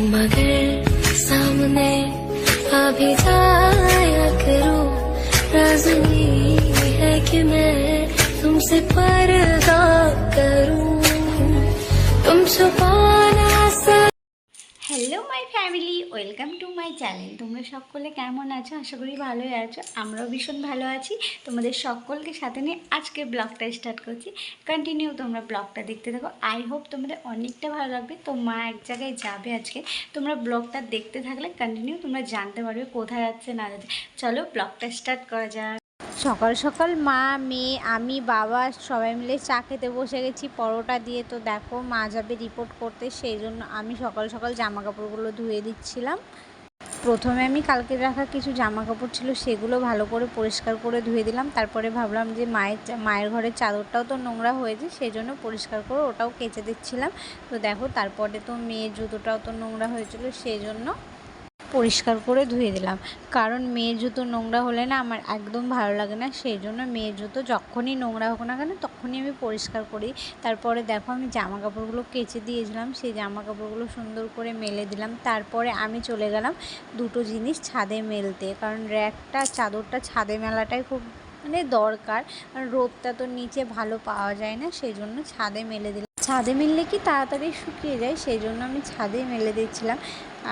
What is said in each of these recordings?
मगर सामने अभी जाया करो राजनी है कि मैं तुमसे पर्दा ওয়েলকাম টু মাই চ্যানেল তোমরা সকলে কেমন আছো? আশা করি ভালোই আছো। আমরাও ভীষণ ভালো আছি। তোমাদের সকলকে সাথে নিয়ে আজকে ব্লগটা স্টার্ট করছি। কন্টিনিউ তোমরা ব্লগটা দেখতে থাকো। আই হোপ তোমাদের অনেকটা ভালো লাগবে। তো মা এক জায়গায় যাবে আজকে। তোমরা ব্লগটা দেখতে থাকলে কন্টিনিউ তোমরা জানতে পারবে কোথায় যাচ্ছে না যাচ্ছে। চলো ব্লগটা স্টার্ট করা যাক। সকাল সকাল মা, মেয়ে, আমি, বাবা সবাই মিলে চা খেতে বসে গেছি। পরোটা দিয়ে তো দেখো মা যাবে রিপোর্ট করতে, সেই জন্য আমি সকাল সকাল জামা কাপড়গুলো ধুয়ে দিচ্ছিলাম। প্রথমে আমি কালকে রাখা কিছু জামা কাপড় ছিল সেগুলো ভালো করে পরিষ্কার করে ধুয়ে দিলাম। তারপরে ভাবলাম যে মায়ের মায়ের ঘরের চাদরটাও তো নোংরা হয়েছে, সেই জন্য পরিষ্কার করে ওটাও কেচে দিচ্ছিলাম। তো দেখো তারপরে তো মেয়ের জুতোটাও তো নোংরা হয়েছিল, সেই জন্য পরিষ্কার করে ধুয়ে দিলাম। কারণ মেয়ের জুতো নোংরা হলে না আমার একদম ভালো লাগে না সেই জন্য মেয়ের জুতো যখনই নোংরা হোক না কেন তখনই আমি পরিষ্কার করি। তারপরে দেখো আমি জামা কাপড়গুলো কেচে দিয়েছিলাম, সেই জামা কাপড়গুলো সুন্দর করে মেলে দিলাম। তারপরে আমি চলে গেলাম দুটো জিনিস ছাদে মেলতে। কারণ র্যাকটা, চাদরটা ছাদে মেলাটাই খুব মানে দরকার। কারণ রোদটা তো নিচে ভালো পাওয়া যায় না সেই জন্য ছাদে মেলে দিলাম। ছাদে মেললে কি তাড়াতাড়ি শুকিয়ে যায়? সেই জন্য আমি ছাদে মেলে দিচ্ছিলাম।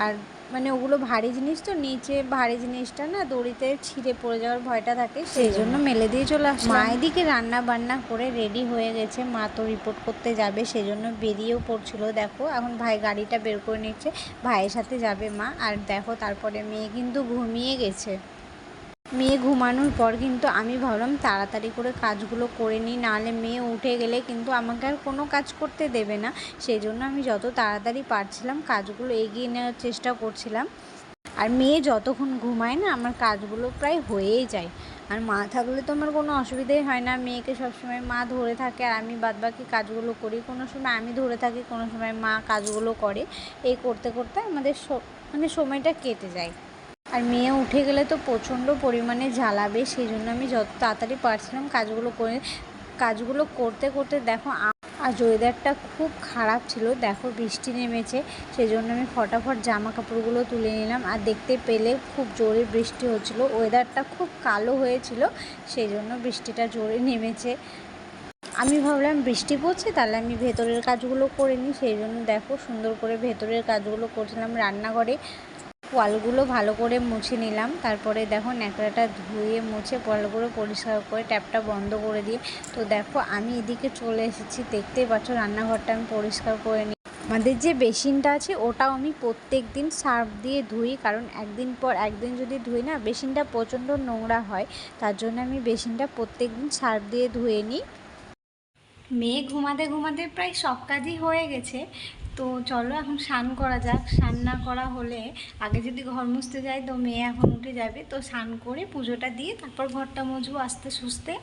আর মানে ওগুলো ভারী জিনিস তো, নিচে ভারী জিনিসটা না দড়িতে ছিঁড়ে পড়ে যাওয়ার ভয়টা থাকে, সেই জন্য মেলে দিয়ে চলে আসলাম। মা এদিকে রান্না বান্না করে রেডি হয়ে গেছে। মা তো রিপোর্ট করতে যাবে, সেই জন্য বেরিয়েও পড়ছিল। দেখো, এখন ভাই গাড়িটা বের করে নিচ্ছে। ভাইয়ের সাথে যাবে মা। আর দেখো, তারপরে মেয়ে কিন্তু ঘুমিয়ে গেছে। মেয়ে ঘুমানোর পর কিন্তু আমি ভাবলাম তাড়াতাড়ি করে কাজগুলো করে নিই, নাহলে মেয়ে উঠে গেলে কিন্তু আমাকে আর কোনো কাজ করতে দেবে না। সেই জন্য আমি যত তাড়াতাড়ি পারছিলাম কাজগুলো এগিয়ে নেওয়ার চেষ্টা করছিলাম। আর মেয়ে যতক্ষণ ঘুমায় না, আমার কাজগুলো প্রায় হয়েই যায়। আর মা থাকলে তো আমার কোনো অসুবিধাই হয় না। মেয়েকে সবসময় মা ধরে থাকে আর আমি বাদবাকি কাজগুলো করি। কোনো সময় আমি ধরে থাকি, কোনো সময় মা কাজগুলো করে। এই করতে করতে আমাদের মানে সময়টা কেটে যায়। আর মেয়ে উঠে গেলে তো প্রচণ্ড পরিমাণে জ্বালাবে সেই জন্য আমি যত তাড়াতাড়ি পারছিলাম কাজগুলো করে, কাজগুলো করতে করতে দেখো আ- আজ ওয়েদারটা খুব খারাপ ছিল, দেখো বৃষ্টি নেমেছে সেই জন্য আমি ফটাফট জামা কাপড়গুলো তুলে নিলাম। আর দেখতে পেলে খুব জোরে বৃষ্টি হচ্ছিল ওয়েদারটা খুব কালো হয়েছিল সেই জন্য বৃষ্টিটা জোরে নেমেছে। আমি ভাবলাম বৃষ্টি পড়ছে, তাহলে আমি ভেতরের কাজগুলো করে নিই সেই জন্য দেখো সুন্দর করে ভেতরের কাজগুলো করছিলাম রান্নাঘরে। ওয়ালগুলো ভালো করে মুছে নিলাম। তারপরে দেখো ন্যাকড়াটা ধুয়ে মুছে ভালো পরিষ্কার করে ট্যাপটা বন্ধ করে দিয়ে, তো দেখো আমি এদিকে চলে এসেছি। দেখতেই পাচ্ছ রান্নাঘরটা আমি পরিষ্কার করে নিই আমাদের যে বেসিনটা আছে ওটাও আমি প্রত্যেক দিন সার্ফ দিয়ে ধুই, কারণ একদিন পর একদিন যদি ধুই না, বেসিনটা প্রচণ্ড নোংরা হয়। তার জন্য আমি বেসিনটা প্রত্যেক দিন সার্ফ দিয়ে ধুয়ে নিই। মেয়ে ঘুমাতে ঘুমাতে প্রায় সব কাজই হয়ে গেছে। তো চলো এখন স্নান করা যাক। স্নান না করা হলে আগে যদি ঘর মুছতে যাই তো মেয়ে এখন উঠে যাবে। তো স্নান করে পুজোটা দিয়ে তারপর ঘরটা মুছবো আস্তে সুস্তে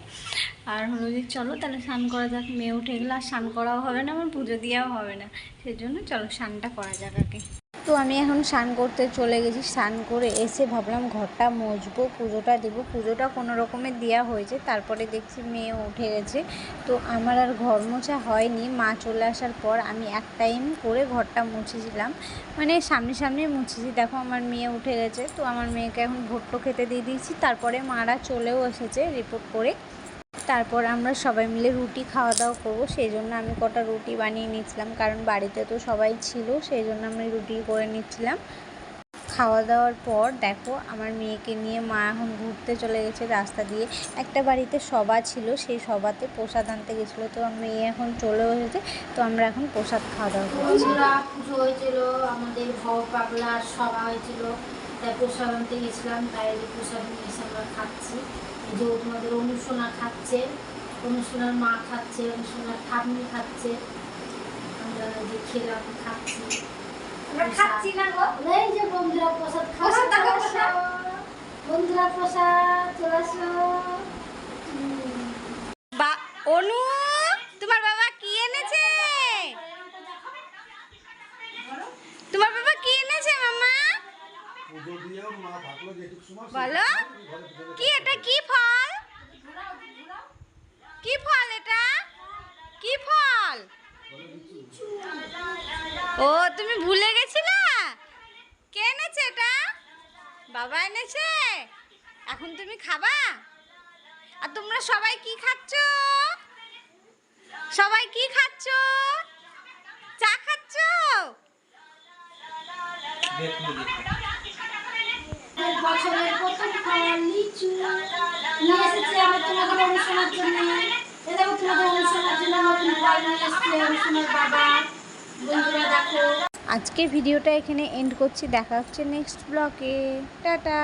আর হলো যে চলো তাহলে স্নান করা যাক। মেয়ে উঠে গেলে আর স্নান করাও হবে না আমার পুজো দেওয়াও হবে না। সেজন্য চলো স্নানটা করা যাক আগে। তো আমি এখন স্নান করতে চলে গেছি। স্নান করে এসে ভাবলাম ঘরটা মুছবো পুজোটা দেবো। পুজোটা কোনো রকমের দেওয়া হয়েছে, তারপরে দেখছি মেয়ে উঠে গেছে। তো আমার আর ঘর মোছা হয়নি। মা চলে আসার পর আমি এক টাইম করে ঘরটা মুছেছিলাম। মানে সামনে সামনে মুছেছি। দেখো আমার মেয়ে উঠে গেছে। তো আমার মেয়েকে এখন ভোট্টো খেতে দিয়ে দিয়েছি। তারপরে মারা চলেও এসেছে রিপোর্ট করে। তারপর আমরা সবাই মিলে রুটি খাওয়া দাওয়া করব, সেই জন্য আমি কটা রুটি বানিয়ে নিয়েছিলাম। কারণ বাড়িতে তো সবাই ছিল, সেই জন্য আমি রুটি করে নিচ্ছিলাম। খাওয়া দাওয়ার পর দেখো, আমার মেয়েকে নিয়ে মা এখন ঘুরতে চলে গেছে রাস্তা দিয়ে। একটা বাড়িতে সভা ছিল, সেই সভাতে প্রসাদ আনতে গেছিল। তো মেয়ে এখন চলে এসেছে, তো আমরা এখন প্রসাদ খাওয়া দাওয়া করছি পুজো হয়েছিল, আমাদের ভব পাগলার সভা হয়েছিল। তাই প্রসাদ আনতে গেছিলাম তাই প্রসাদ নিয়ে এসে আমরা খাচ্ছি। এই ও তোমাদের অনুশোনা খাচ্ছে অনুশোনার মা খাচ্ছে অনুশোনার ঠাকুমি খাচ্ছে আমরা যে খেলাম খাচ্ছি। আমরা খাচ্ছি না গো। এই যে বন্ধুরা প্রসাদ প্রসাদ খাচ্ছে দেখো, প্রসাদ। বন্ধুরা প্রসাদ চলে আসো হুম। বা অনু তোমার বাবা কি এনেছে তোমার বাবা কি এনেছে মামা পুজো দিয়েও মা থাকল যেটুকু সময় বলো? কি এটা? কি ফল? কি ফল এটা? কি ফল? ও, তুমি ভুলে গেছিলা? বাবা এনেছে? এখন তুমি খাবা? আর তোমরা সবাই কি খাচ্ছ? সবাই কি খাচ্ছ? চা খাচ্ছ? বছরের প্রথম ফল লিচু নিয়ে এসেছি আমি তোমাদের অনুষ্ঠানের জন্য। এ দেখো তোমাদের অনুষ্ঠানের জন্য নতুন ফল নিয়ে এসেছি অনুষ্ঠানের বাবা। বন্ধুরা দেখো। আজকে ভিডিওটা এখানে এন্ড করছি। দেখা হচ্ছে নেক্সট ব্লকে টাটা।